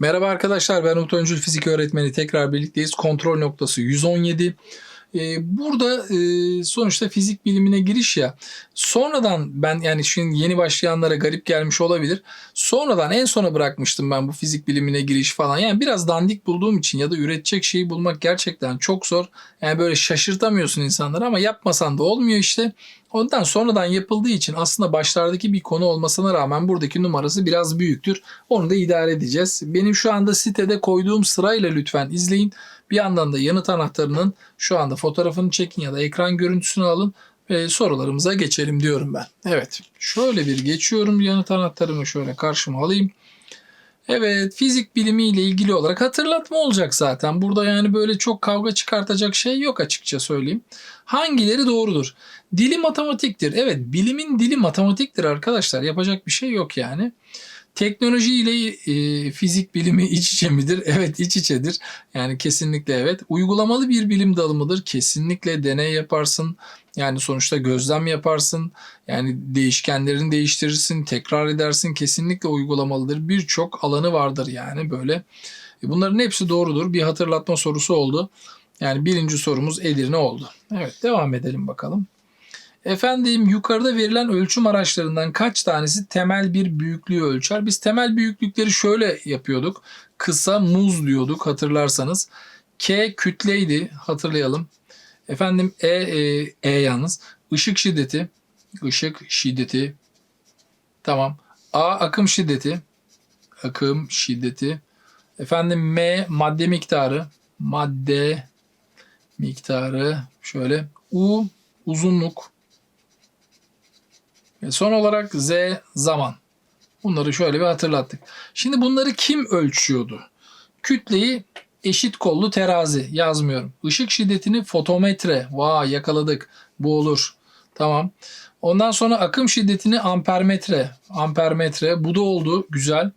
Merhaba arkadaşlar ben Umut Öncül Fizik Öğretmeni tekrar birlikteyiz. Kontrol noktası 117. Ee, burada e, sonuçta fizik bilimine giriş ya. Sonradan ben yani şimdi yeni başlayanlara garip gelmiş olabilir. Sonradan en sona bırakmıştım ben bu fizik bilimine giriş falan. Yani biraz dandik bulduğum için ya da üretecek şeyi bulmak gerçekten çok zor. Yani böyle şaşırtamıyorsun insanları ama yapmasan da olmuyor işte. Ondan sonradan yapıldığı için aslında başlardaki bir konu olmasına rağmen buradaki numarası biraz büyüktür. Onu da idare edeceğiz. Benim şu anda sitede koyduğum sırayla lütfen izleyin. Bir yandan da yanıt anahtarının şu anda fotoğrafını çekin ya da ekran görüntüsünü alın ve sorularımıza geçelim diyorum ben. Evet şöyle bir geçiyorum yanıt anahtarımı şöyle karşıma alayım. Evet fizik bilimiyle ilgili olarak hatırlatma olacak zaten. Burada yani böyle çok kavga çıkartacak şey yok açıkça söyleyeyim. Hangileri doğrudur? Dili matematiktir. Evet bilimin dili matematiktir arkadaşlar. Yapacak bir şey yok yani. Teknoloji ile e, fizik bilimi iç içe midir? Evet iç içedir. Yani kesinlikle evet. Uygulamalı bir bilim dalı mıdır? Kesinlikle deney yaparsın. Yani sonuçta gözlem yaparsın. Yani değişkenlerini değiştirirsin, tekrar edersin. Kesinlikle uygulamalıdır. Birçok alanı vardır yani böyle. E, Bunların hepsi doğrudur. Bir hatırlatma sorusu oldu. Yani birinci sorumuz Edirne oldu. Evet devam edelim bakalım. Efendim yukarıda verilen ölçüm araçlarından kaç tanesi temel bir büyüklüğü ölçer? Biz temel büyüklükleri şöyle yapıyorduk. Kısa muz diyorduk hatırlarsanız. K kütleydi hatırlayalım. Efendim E, e, e yalnız. Işık şiddeti. Işık şiddeti. Tamam. A akım şiddeti. Akım şiddeti. Efendim M madde miktarı. Madde miktarı. Şöyle. U uzunluk. Ve son olarak Z zaman. Bunları şöyle bir hatırlattık. Şimdi bunları kim ölçüyordu? Kütleyi eşit kollu terazi yazmıyorum. Işık şiddetini fotometre. Vay yakaladık. Bu olur. Tamam. Ondan sonra akım şiddetini ampermetre. Ampermetre. Bu da oldu. Güzel.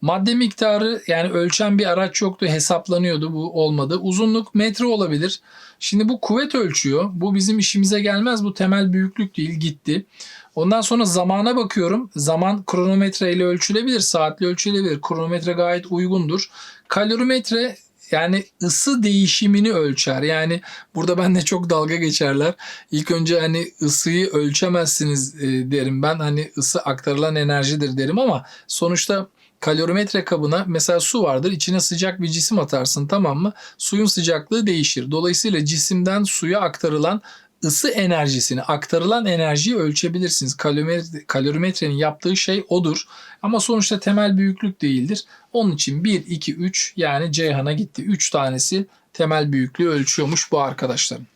Madde miktarı yani ölçen bir araç yoktu. Hesaplanıyordu. Bu olmadı. Uzunluk metre olabilir. Şimdi bu kuvvet ölçüyor. Bu bizim işimize gelmez. Bu temel büyüklük değil. Gitti. Ondan sonra zamana bakıyorum. Zaman kronometre ile ölçülebilir. Saatle ölçülebilir. Kronometre gayet uygundur. Kalorimetre yani ısı değişimini ölçer. Yani burada bende çok dalga geçerler. İlk önce hani ısıyı ölçemezsiniz e, derim ben. Hani ısı aktarılan enerjidir derim ama sonuçta kalorimetre kabına mesela su vardır. İçine sıcak bir cisim atarsın tamam mı? Suyun sıcaklığı değişir. Dolayısıyla cisimden suya aktarılan ısı enerjisini, aktarılan enerjiyi ölçebilirsiniz. Kalorimetre, kalorimetrenin yaptığı şey odur. Ama sonuçta temel büyüklük değildir. Onun için 1, 2, 3 yani Ceyhan'a gitti. 3 tanesi temel büyüklüğü ölçüyormuş bu arkadaşların.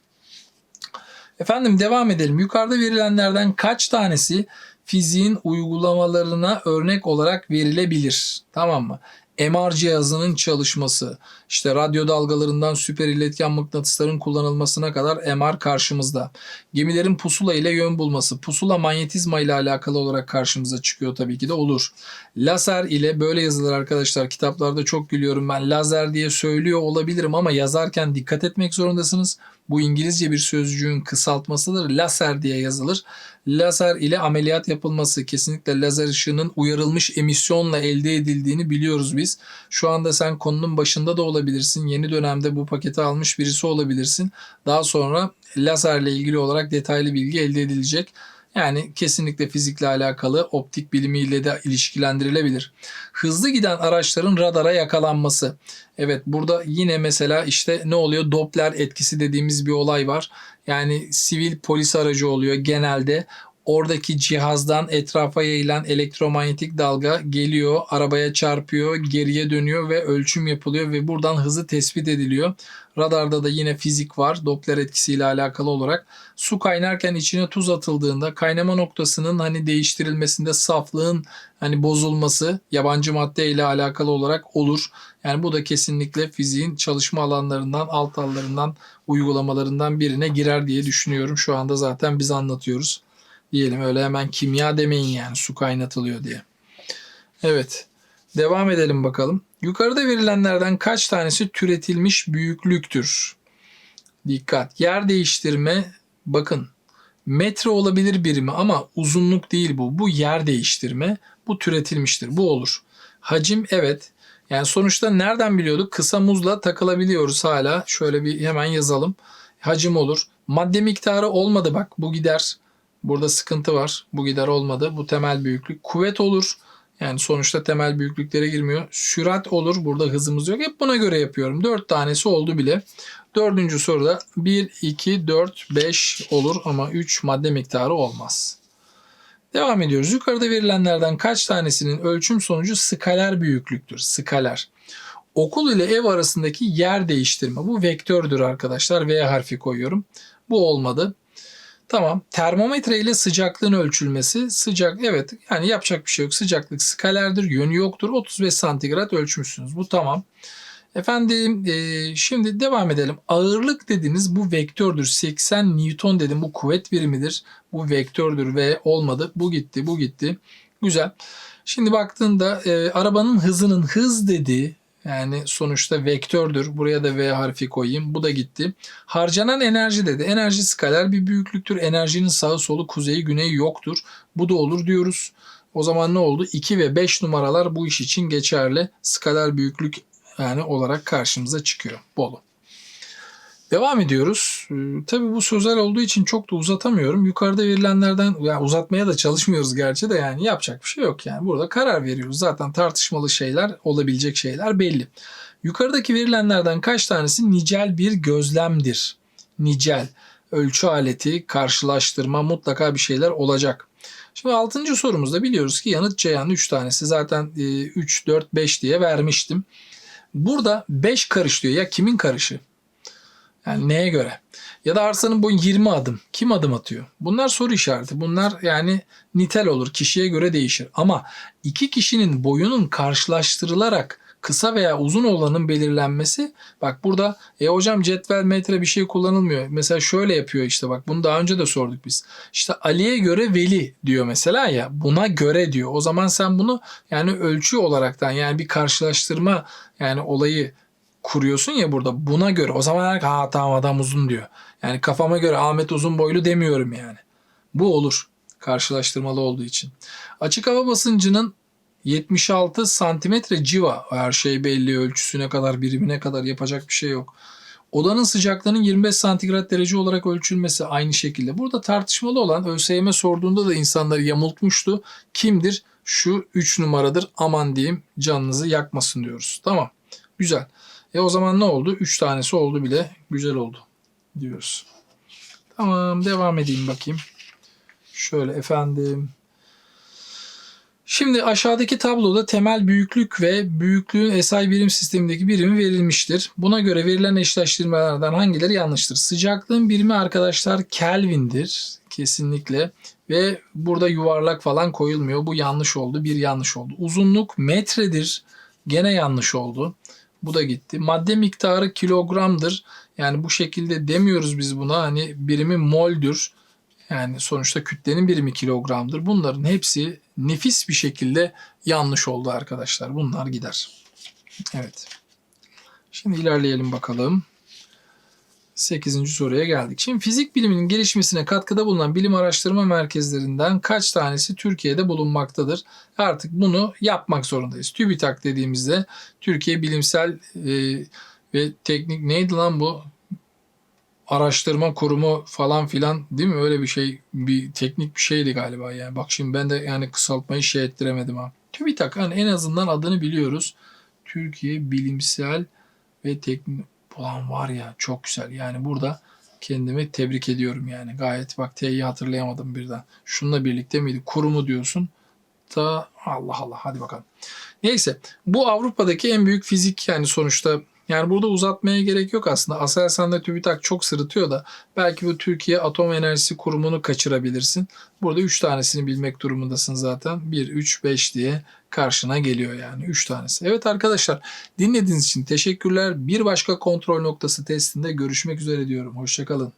Efendim devam edelim. Yukarıda verilenlerden kaç tanesi fiziğin uygulamalarına örnek olarak verilebilir? Tamam mı? MR cihazının çalışması, işte radyo dalgalarından süper iletken mıknatısların kullanılmasına kadar MR karşımızda. Gemilerin pusula ile yön bulması, pusula manyetizma ile alakalı olarak karşımıza çıkıyor tabii ki de olur. Lazer ile böyle yazılır arkadaşlar. Kitaplarda çok gülüyorum ben. Lazer diye söylüyor olabilirim ama yazarken dikkat etmek zorundasınız. Bu İngilizce bir sözcüğün kısaltmasıdır. Laser diye yazılır. Lazer ile ameliyat yapılması kesinlikle lazer ışığının uyarılmış emisyonla elde edildiğini biliyoruz biz. Şu anda sen konunun başında da olabilirsin. Yeni dönemde bu paketi almış birisi olabilirsin. Daha sonra lazerle ilgili olarak detaylı bilgi elde edilecek. Yani kesinlikle fizikle alakalı optik bilimiyle de ilişkilendirilebilir. Hızlı giden araçların radara yakalanması. Evet burada yine mesela işte ne oluyor? Doppler etkisi dediğimiz bir olay var. Yani sivil polis aracı oluyor genelde. Oradaki cihazdan etrafa yayılan elektromanyetik dalga geliyor, arabaya çarpıyor, geriye dönüyor ve ölçüm yapılıyor ve buradan hızı tespit ediliyor. Radarda da yine fizik var Doppler etkisiyle alakalı olarak. Su kaynarken içine tuz atıldığında kaynama noktasının hani değiştirilmesinde saflığın hani bozulması yabancı madde ile alakalı olarak olur. Yani bu da kesinlikle fiziğin çalışma alanlarından, alt dallarından, uygulamalarından birine girer diye düşünüyorum. Şu anda zaten biz anlatıyoruz. Diyelim öyle hemen kimya demeyin yani su kaynatılıyor diye. Evet. Devam edelim bakalım. Yukarıda verilenlerden kaç tanesi türetilmiş büyüklüktür? Dikkat. Yer değiştirme bakın metre olabilir birimi ama uzunluk değil bu. Bu yer değiştirme. Bu türetilmiştir. Bu olur. Hacim evet. Yani sonuçta nereden biliyorduk? Kısa muzla takılabiliyoruz hala. Şöyle bir hemen yazalım. Hacim olur. Madde miktarı olmadı bak. Bu gider. Burada sıkıntı var. Bu gider olmadı. Bu temel büyüklük. Kuvvet olur. Yani sonuçta temel büyüklüklere girmiyor. Sürat olur. Burada hızımız yok. Hep buna göre yapıyorum. 4 tanesi oldu bile. Dördüncü soruda 1, 2, 4, 5 olur ama 3 madde miktarı olmaz. Devam ediyoruz. Yukarıda verilenlerden kaç tanesinin ölçüm sonucu skaler büyüklüktür? Skaler. Okul ile ev arasındaki yer değiştirme. Bu vektördür arkadaşlar. V harfi koyuyorum. Bu olmadı. Tamam. Termometre ile sıcaklığın ölçülmesi. Sıcak evet yani yapacak bir şey yok. Sıcaklık skalerdir. Yönü yoktur. 35 santigrat ölçmüşsünüz. Bu tamam. Efendim e, şimdi devam edelim. Ağırlık dediniz bu vektördür. 80 Newton dedim bu kuvvet birimidir. Bu vektördür ve olmadı. Bu gitti bu gitti. Güzel. Şimdi baktığında e, arabanın hızının hız dediği yani sonuçta vektördür. Buraya da V harfi koyayım. Bu da gitti. Harcanan enerji dedi. Enerji skaler bir büyüklüktür. Enerjinin sağı solu kuzeyi güneyi yoktur. Bu da olur diyoruz. O zaman ne oldu? 2 ve 5 numaralar bu iş için geçerli. Skaler büyüklük yani olarak karşımıza çıkıyor. Bolu. Devam ediyoruz. Ee, tabii bu sözel olduğu için çok da uzatamıyorum. Yukarıda verilenlerden yani uzatmaya da çalışmıyoruz gerçi de yani yapacak bir şey yok yani. Burada karar veriyoruz. Zaten tartışmalı şeyler, olabilecek şeyler belli. Yukarıdaki verilenlerden kaç tanesi nicel bir gözlemdir? Nicel ölçü aleti, karşılaştırma mutlaka bir şeyler olacak. Şimdi 6. sorumuzda biliyoruz ki yanıt Ceyhan 3 tanesi. Zaten e, 3, 4, 5 diye vermiştim. Burada 5 karış diyor. Ya kimin karışı? Yani neye göre? Ya da arsanın boyu 20 adım. Kim adım atıyor? Bunlar soru işareti. Bunlar yani nitel olur. Kişiye göre değişir. Ama iki kişinin boyunun karşılaştırılarak kısa veya uzun olanın belirlenmesi bak burada e hocam cetvel metre bir şey kullanılmıyor. Mesela şöyle yapıyor işte bak bunu daha önce de sorduk biz. İşte Ali'ye göre veli diyor mesela ya buna göre diyor. O zaman sen bunu yani ölçü olaraktan yani bir karşılaştırma yani olayı kuruyorsun ya burada buna göre. O zaman her ha tamam adam uzun diyor. Yani kafama göre Ahmet uzun boylu demiyorum yani. Bu olur karşılaştırmalı olduğu için. Açık hava basıncının 76 santimetre civa. Her şey belli ölçüsüne kadar birimine kadar yapacak bir şey yok. Odanın sıcaklığının 25 santigrat derece olarak ölçülmesi aynı şekilde. Burada tartışmalı olan ÖSYM sorduğunda da insanları yamultmuştu. Kimdir? Şu 3 numaradır. Aman diyeyim canınızı yakmasın diyoruz. Tamam. Güzel. E o zaman ne oldu? 3 tanesi oldu bile. Güzel oldu diyoruz. Tamam devam edeyim bakayım. Şöyle efendim. Şimdi aşağıdaki tabloda temel büyüklük ve büyüklüğün SI birim sistemindeki birimi verilmiştir. Buna göre verilen eşleştirmelerden hangileri yanlıştır? Sıcaklığın birimi arkadaşlar Kelvin'dir kesinlikle ve burada yuvarlak falan koyulmuyor. Bu yanlış oldu. Bir yanlış oldu. Uzunluk metredir. Gene yanlış oldu. Bu da gitti. Madde miktarı kilogramdır. Yani bu şekilde demiyoruz biz buna. Hani birimi moldür. Yani sonuçta kütlenin birimi kilogramdır. Bunların hepsi nefis bir şekilde yanlış oldu arkadaşlar. Bunlar gider. Evet. Şimdi ilerleyelim bakalım. 8. soruya geldik. Şimdi fizik biliminin gelişmesine katkıda bulunan bilim araştırma merkezlerinden kaç tanesi Türkiye'de bulunmaktadır? Artık bunu yapmak zorundayız. TÜBİTAK dediğimizde Türkiye Bilimsel e, ve Teknik neydi lan bu? Araştırma Kurumu falan filan değil mi? Öyle bir şey bir teknik bir şeydi galiba yani. Bak şimdi ben de yani kısaltmayı şey ettiremedim ha. TÜBİTAK hani en azından adını biliyoruz. Türkiye Bilimsel ve Teknik Ulan var ya çok güzel. Yani burada kendimi tebrik ediyorum yani. Gayet bak T'yi hatırlayamadım birden. Şununla birlikte miydi? Kurumu diyorsun. Da Allah Allah hadi bakalım. Neyse bu Avrupa'daki en büyük fizik yani sonuçta yani burada uzatmaya gerek yok aslında. Aselsan'da TÜBİTAK çok sırıtıyor da belki bu Türkiye Atom Enerjisi Kurumu'nu kaçırabilirsin. Burada 3 tanesini bilmek durumundasın zaten. 1, 3, 5 diye karşına geliyor yani 3 tanesi. Evet arkadaşlar dinlediğiniz için teşekkürler. Bir başka kontrol noktası testinde görüşmek üzere diyorum. Hoşçakalın.